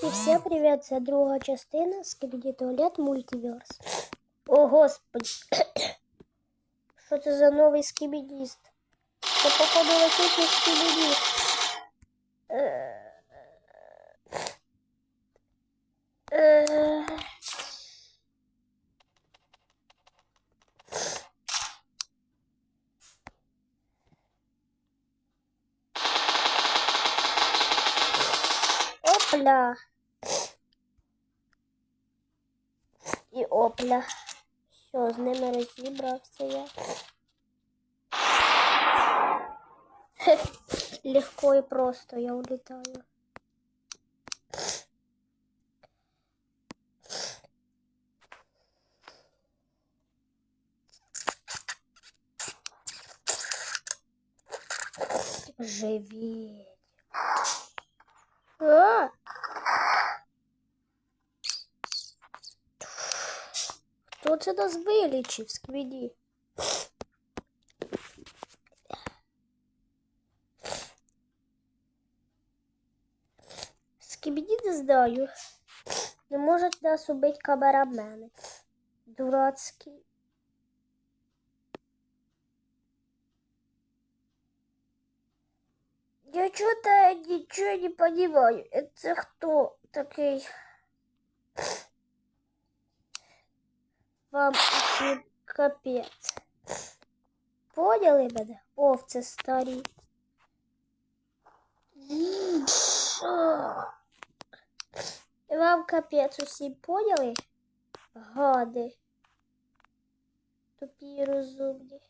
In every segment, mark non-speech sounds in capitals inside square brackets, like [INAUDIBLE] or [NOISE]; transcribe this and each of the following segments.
Ребятки, всем привет! Це друга частина Скибіді Туалет Мультиверс. О, господи. [COUGHS] Що це за новий скібідіст? Це походу летючий скібідіст. Е, е. Опля. Опля. Все, з ними розібрався я. [LAUGHS] Легко і просто я улітаю. Живіть. А! Це нас вилічив, сквіді? Скібіді не знаю. Не можуть нас убити камерамени. Дурацький. Я что-то ничего не понимаю. Это кто такой? Вам усім капець. Поняли мене? Овці старі. Вам капець усім поняли? Гади. Тупі і розумні.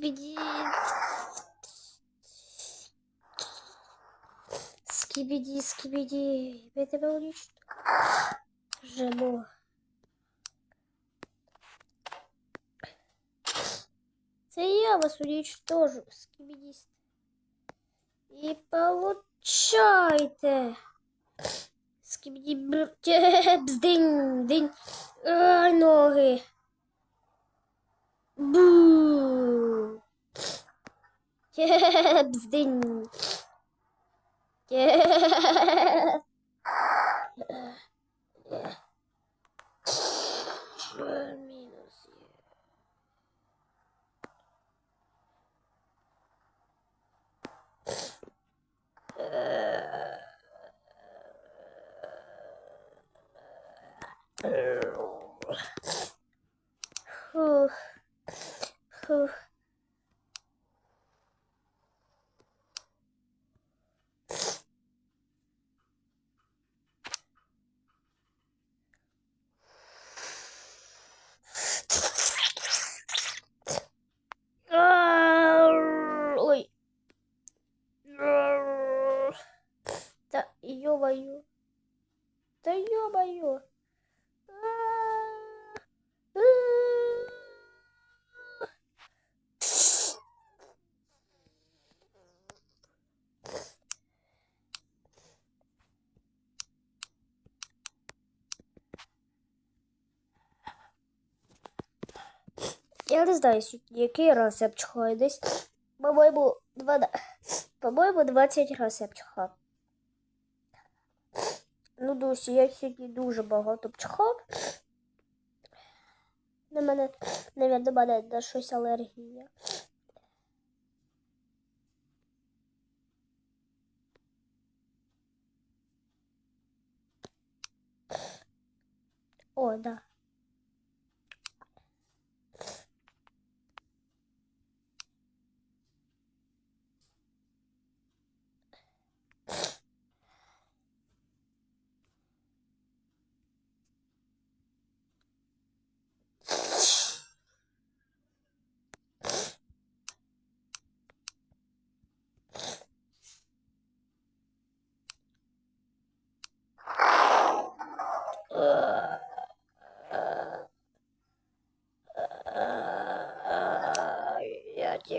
Скибиди. Скибиди, скибиди. Я тебя уничтожу. Це я вас уничтожу, скибидист. И получайте. Скибиди, бздинь, динь. Ай, ноги. Бу. Bzdyn. Whew. oh. ё-моё. Да ё-моё. А, а. Я не знаю, сьогодні який раз я пчихаю десь. По-моєму, 12. По-моєму, 20 раз я пчихав. Ну, досі, я сьогодні дуже багато пчхав. На мене, навіть до мене на щось алергія. О, да.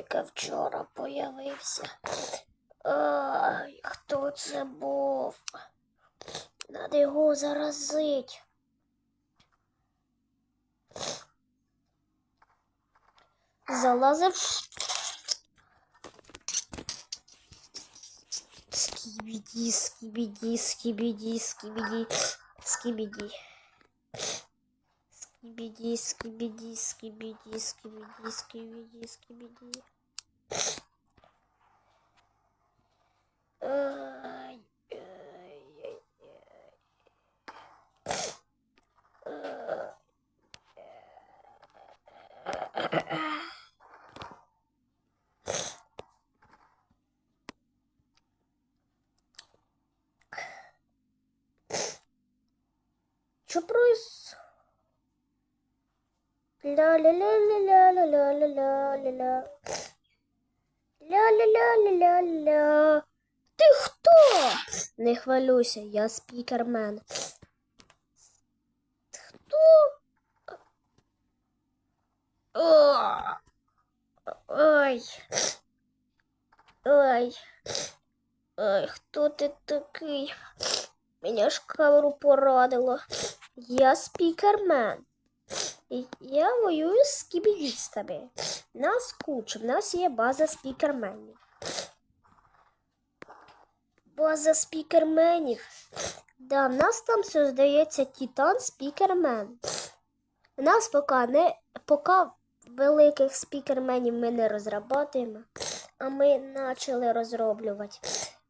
тільки вчора появився. Ай, хто це був? Надо його заразить. Залазив. Скібіді, скібіді, скібіді, скібіді, скібіді. Скибиди, скибиди, скибиди, скибиди, скибиди, скибиди. Что происходит? Ля-ля-ля-ля-ля-ля-ля-ля-ля. Ля-ля-ля-ля-ля-ля. Ти хто? Не хвилюйся, я спікермен. Хто? Ой. Ой. Ой, хто ти такий? Мене ж камеру порадило. Я спікермен. Я воюю з кібідістами. Нас куча, в нас є база спікерменів. База спікерменів. Да, в нас там здається Титан спікермен. У нас поки не поки великих спікерменів ми не розрабатуємо, а ми почали розроблювати.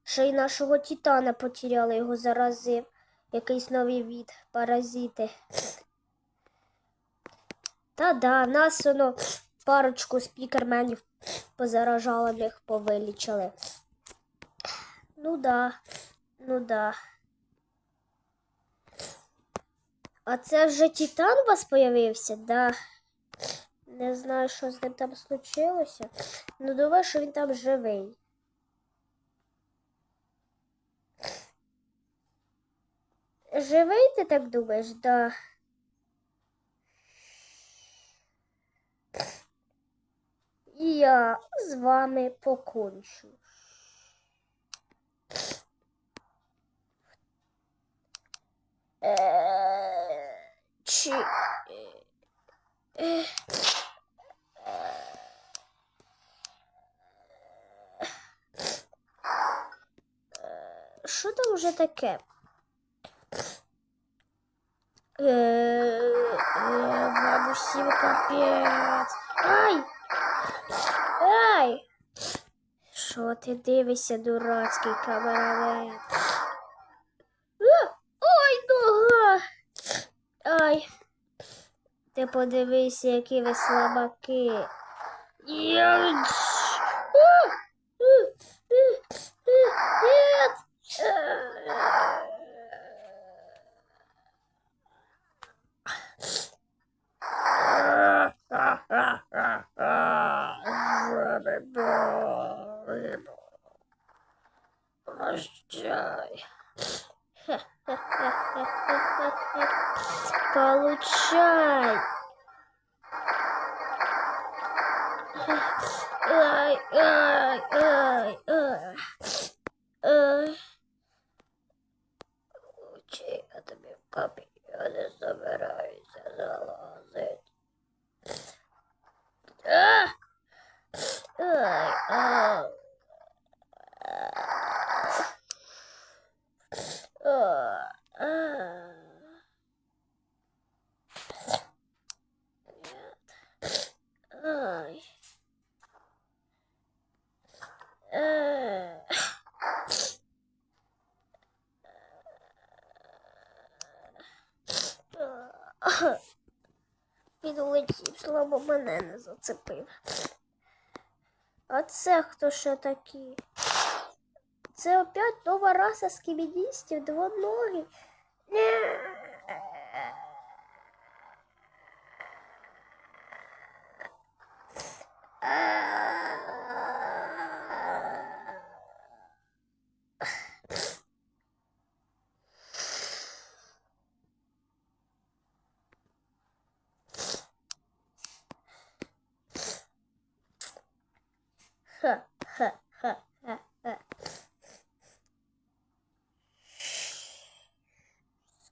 Ще й нашого Титана потеряли, його заразив. Якийсь новий від паразити. Та да, нас воно парочку спікерменів позаражало, їх повилічили. Ну да, ну да. А це вже Титан у вас появився, да. Не знаю, що з ним там случилося. Ну, думаю, що він там живий. Живий, ти так думаєш, да. І я з вами покончу. Е, Чи... е, Що там вже таке? Е, е, Бабусі капець. Ай! Ай! Що ти дивишся, дурацький камерамен? Ой, нога! Ай! Ти подивися, які ви слабаки. Я... А! А! А! А! Нет! Прощай. Получай. Ай, ай, ай, ай. Ай. Чи я тобі в капі, я не собираюся залазити. А! Ай, ау. А, а. Нет. Ай. Э. Він слабо мене не зацепив. А це хто ще такі? Це опять нова раса скібідістів, двоногі. Ні.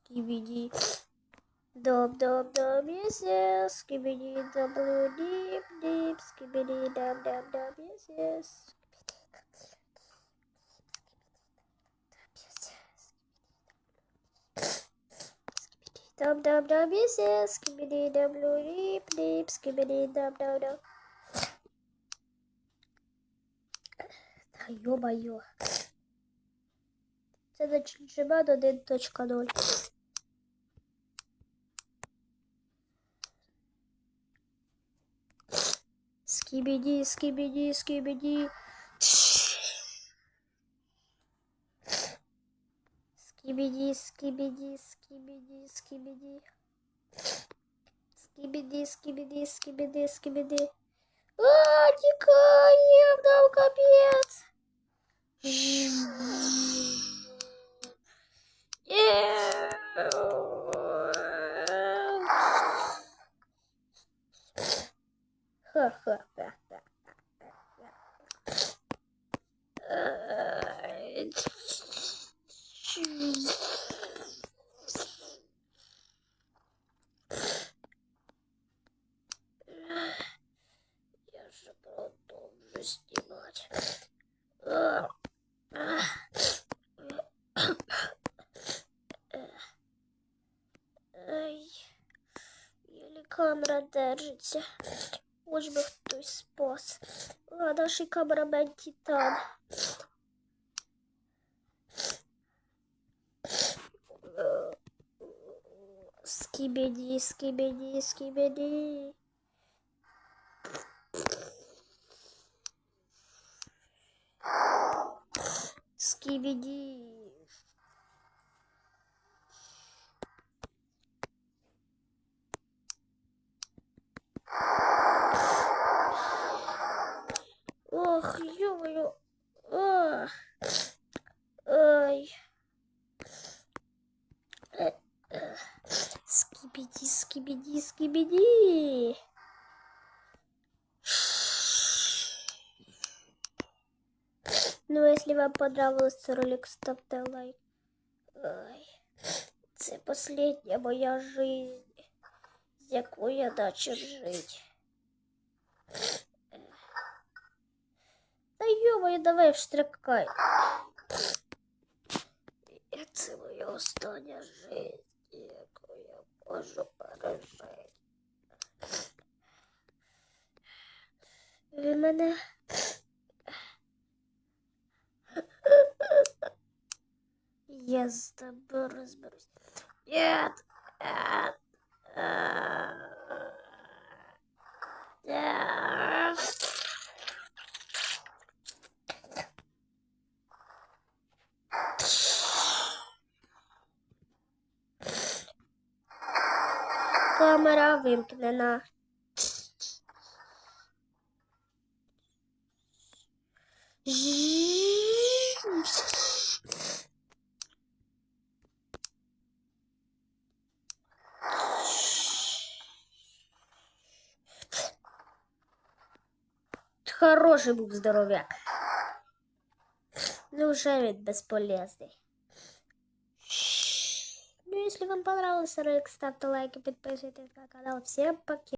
скибиди. Доб доб доб yes скибиди дублю дип дип скибиди доб доб доб yes yes. Dub dub dub yes yes skibidi w deep deep skibidi dub dub dub Та йоба йо Це до 1.0 Скибиди, скибиди, скибиди. Скибиди, скибиди, скибиди, скибиди. Скибиди, скибиди, скибиди, скибиди. А, тікаємо, нам капець. Ха-ха-ха. Я же продолжу снимать. Ай, еле держится. Хоч би хтось спас. А наш камерамен Титан. Скибиди, скибиди, скибиди. Скибиди. Если вам понравился ролик, ставьте лайк. Ай. Це последня моя жизнь, з я начав жити. Та йомаю, давай вштрикай. І Це моя остання жизнь, яку я можу пережити. Ви мене. Я з тобою розберусь. Нет. Камера вимкнена. Хороший був здоров'як. Ну, уже ведь бесполезный. Ну, если вам понравился ролик, ставьте лайки, подписывайтесь на канал. Всем пока.